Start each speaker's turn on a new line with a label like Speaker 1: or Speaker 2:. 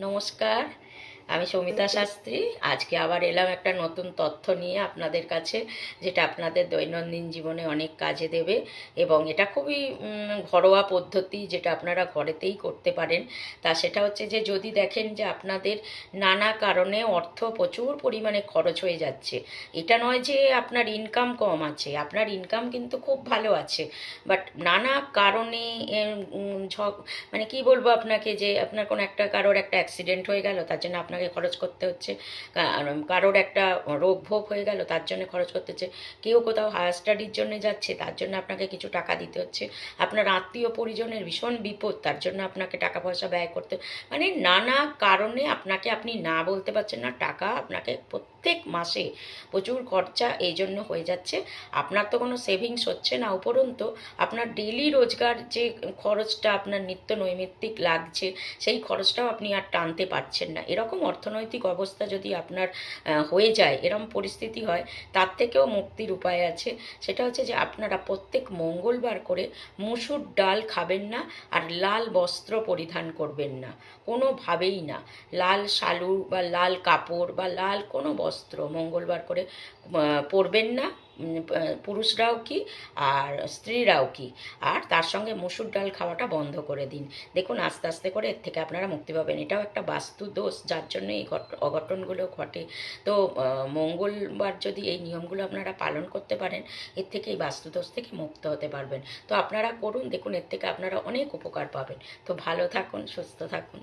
Speaker 1: নমস্কার। আমি সৌমিতা শাস্ত্রী। আজকে আবার এলাম একটা নতুন তথ্য নিয়ে আপনাদের কাছে যেটা আপনাদের দৈনন্দিন জীবনে অনেক কাজে দেবে এবং এটা খুবই ঘরোয়া পদ্ধতি যেটা আপনারা ঘরেতেই করতে পারেন। তা সেটা হচ্ছে যে যদি দেখেন যে আপনাদের নানা কারণে অর্থ প্রচুর পরিমাণে খরচ হয়ে যাচ্ছে এটা নয় যে আপনার ইনকাম কম আছে আপনার ইনকাম কিন্তু খুব ভালো আছে বাট নানা কারণে মানে কি বলব আপনাকে যে আপনার কোনো একটা কারোর একটা অ্যাক্সিডেন্ট হয়ে গেল তার জন্য আপনাকে খরচ করতে হচ্ছে। কারোর একটা রোগ ভোগ হয়ে গেল, তার জন্য খরচ করতে হচ্ছে। কেউ কোথাও হায়ার স্টাডির জন্য যাচ্ছে, তার জন্য আপনাকে কিছু টাকা দিতে হচ্ছে। আপনার আত্মীয় পরিজনের ভীষণ বিপদ, তার জন্য আপনাকে টাকা পয়সা ব্যয় করতে মানে নানা কারণে আপনাকে আপনি না বলতে পারছেন না, টাকা আপনাকে প্রত্যেক মাসে প্রচুর খরচা এই জন্য হয়ে যাচ্ছে। আপনার তো কোনো সেভিংস হচ্ছে না, উপরন্তু আপনার ডেলি রোজগার যে খরচটা আপনার নিত্য নৈমিত্তিক লাগছে, সেই খরচটাও আপনি আর টানতে পারছেন না। এরকম অর্থনৈতিক অবস্থা যদি আপনার হয়ে যায়, এরম পরিস্থিতি হয়, তার থেকেও মুক্তির উপায় আছে। সেটা হচ্ছে যে আপনারা প্রত্যেক মঙ্গলবার করে মুসুর ডাল খাবেন না আর লাল বস্ত্র পরিধান করবেন না। কোনোভাবেই না। লাল শালু বা লাল কাপড় বা লাল কোনো বস্ত্র মঙ্গলবার করে পরবেন না। পুরুষরাও কি আর স্ত্রীরাও কি? আর তার সঙ্গে মুসুর ডাল খাওয়াটা বন্ধ করে দিন। দেখুন, আস্তে আস্তে করে এর থেকে আপনারা মুক্তি পাবেন। এটাও একটা বাস্তু দোষ, যার জন্য এই ঘট- অঘটনগুলো ঘটে। তো মঙ্গলবার যদি এই নিয়মগুলো আপনারা পালন করতে পারেন, এর থেকে এই বাস্তু দোষ থেকে মুক্ত হতে পারবেন। তো আপনারা করুন, দেখুন, এর থেকে আপনারা অনেক উপকার পাবেন। তো ভালো থাকুন, সুস্থ থাকুন।